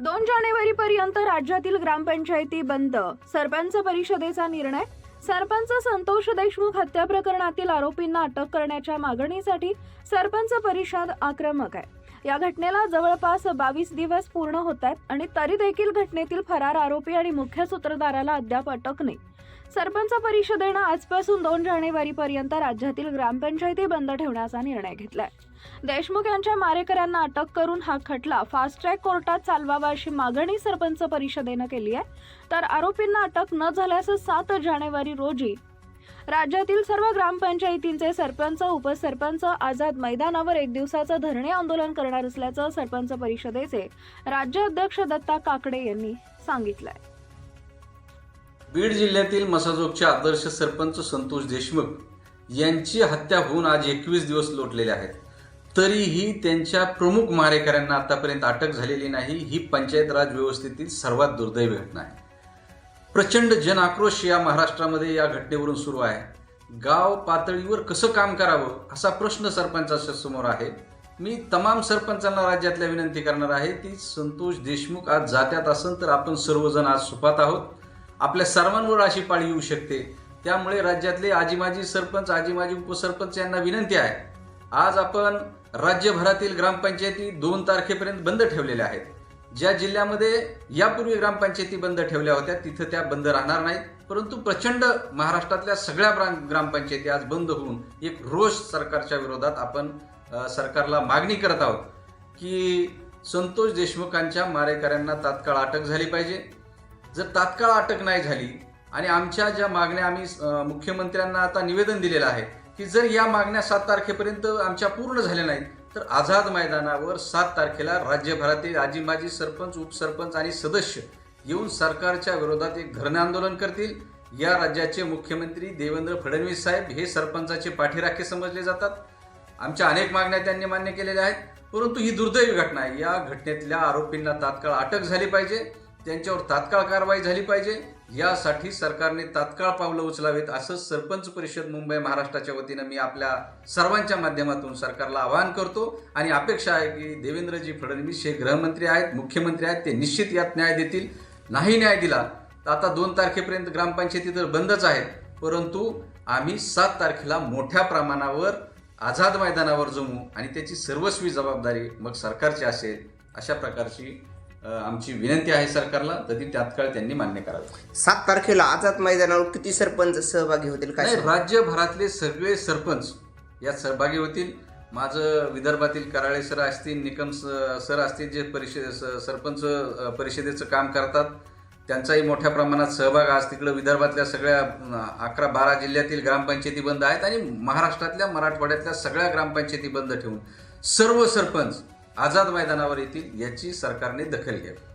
दोन जानेवारी पर्यंत राज्यातील ग्रामपंचायती बंद. सरपंच परिषदेचा निर्णय? सरपंच संतोष देशमुख हत्या प्रकरणातील आरोपींना अटक करण्याच्या मागणीसाठी सरपंच परिषद आक्रमक आहे. या घटनेला जवळपास बावीस दिवस पूर्ण होत आहेत आणि तरी देखील घटनेतील फरार आरोपी आणि मुख्य सूत्रधाराला अद्याप अटक नाही. सरपंच परिषदेनं आजपासून दोन जानेवारी पर्यंत राज्यातील ग्रामपंचायती बंद ठेवण्याचा निर्णय घेतलाय. देशमुख यांच्या मारेकऱ्यांना अटक करून हा खटला फास्ट ट्रॅक कोर्टात चालवावा अशी मागणी सरपंच परिषदेनं केली आहे. तर आरोपींना अटक न झाल्यास सात जानेवारी रोजी राज्यातील सर्व ग्रामपंचायतींचे सरपंच उपसरपंच आझाद मैदानावर एक दिवसाचं धरणे आंदोलन करणार असल्याचं सरपंच परिषदेचे राज्य अध्यक्ष दत्ता काकडे यांनी सांगितलंय. बीड जिल्ह्यातील मसाजोगचे आदर्श सरपंच संतोष देशमुख यांची हत्या होऊन आज एकवीस दिवस लोटलेले आहेत. तरीही त्यांच्या प्रमुख मारेकऱ्यांना आतापर्यंत अटक झालेली नाही. ही पंचायत राज व्यवस्थेतील सर्वात दुर्दैवी घटना आहे. प्रचंड जनआक्रोश या महाराष्ट्रामध्ये या घटनेवरून सुरू आहे. गाव पातळीवर कसं काम करावं असा प्रश्न सरपंचाच्या समोर आहे. मी तमाम सरपंचांना राज्यातल्या विनंती करणार आहे ती संतोष देशमुख आज जात्यात असेल तर आपण सर्वजण आज सुपात आहोत. आपल्या सर्वांवर अशी पाळी येऊ शकते. त्यामुळे राज्यातले आजी माजी सरपंच आजी माजी उपसरपंच यांना विनंती आहे. आज आपण राज्यभरातील ग्रामपंचायती दोन तारखेपर्यंत बंद ठेवलेल्या आहेत. ज्या जिल्ह्यामध्ये यापूर्वी ग्रामपंचायती बंद ठेवल्या होत्या तिथं त्या बंद राहणार नाहीत. परंतु प्रचंड महाराष्ट्रातल्या सगळ्या ग्राम ग्रामपंचायती आज बंद होऊन एक रोष सरकारच्या विरोधात आपण सरकारला मागणी करत आहोत की संतोष देशमुखांच्या मारेकऱ्यांना तात्काळ अटक झाली पाहिजे. जर तात्काळ अटक नाही झाली आणि आमच्या ज्या मागण्या आम्ही मुख्यमंत्र्यांना आता निवेदन दिलेलं आहे की जर या मागण्या सात तारखेपर्यंत आमच्या पूर्ण झाल्या नाहीत तर आझाद मैदानावर सात तारखेला राज्यभरातील आजी माजी सरपंच उपसरपंच आणि सदस्य येऊन सरकारच्या विरोधात एक धरणे आंदोलन करतील. या राज्याचे मुख्यमंत्री देवेंद्र फडणवीस साहेब हे सरपंचाचे पाठीराखे समजले जातात. आमच्या अनेक मागण्या त्यांनी मान्य केलेल्या आहेत. परंतु ही दुर्दैवी घटना आहे. या घटनेतल्या आरोपींना तात्काळ अटक झाली पाहिजे. त्यांच्यावर तात्काळ कारवाई झाली पाहिजे. यासाठी सरकारने तात्काळ पावलं उचलावीत असं सरपंच परिषद मुंबई महाराष्ट्राच्या वतीनं मी आपल्या सर्वांच्या माध्यमातून सरकारला आवाहन करतो. आणि अपेक्षा आहे की देवेंद्रजी फडणवीस हे गृहमंत्री आहेत मुख्यमंत्री आहेत ते निश्चित यात न्याय देतील. नाही न्याय दिला तर आता दोन तारखेपर्यंत ग्रामपंचायती तर बंदच आहेत. परंतु आम्ही सात तारखेला मोठ्या प्रमाणावर आझाद मैदानावर जमू आणि त्याची सर्वस्वी जबाबदारी मग सरकारची असेल अशा प्रकारची आमची विनंती आहे सरकारला तर ती तात्काळ त्यांनी मान्य करावी सात तारखेला आझाद मैदानावर किती सरपंच सहभागी होतील काय? राज्यभरातले सगळे सरपंच यात सहभागी होतील माझं विदर्भातील कराळे सर असतील निकम सर असतील जे परिषद सरपंच परिषदेचं काम करतात त्यांचाही मोठ्या प्रमाणात सहभाग आज तिकडं विदर्भातल्या सगळ्या अकरा बारा जिल्ह्यातील ग्रामपंचायती बंद आहेत आणि महाराष्ट्रातल्या मराठवाड्यातल्या सगळ्या ग्रामपंचायती बंद ठेवून सर्व सरपंच आझाद मैदानावर येतील याची सरकारने दखल घ्यावी.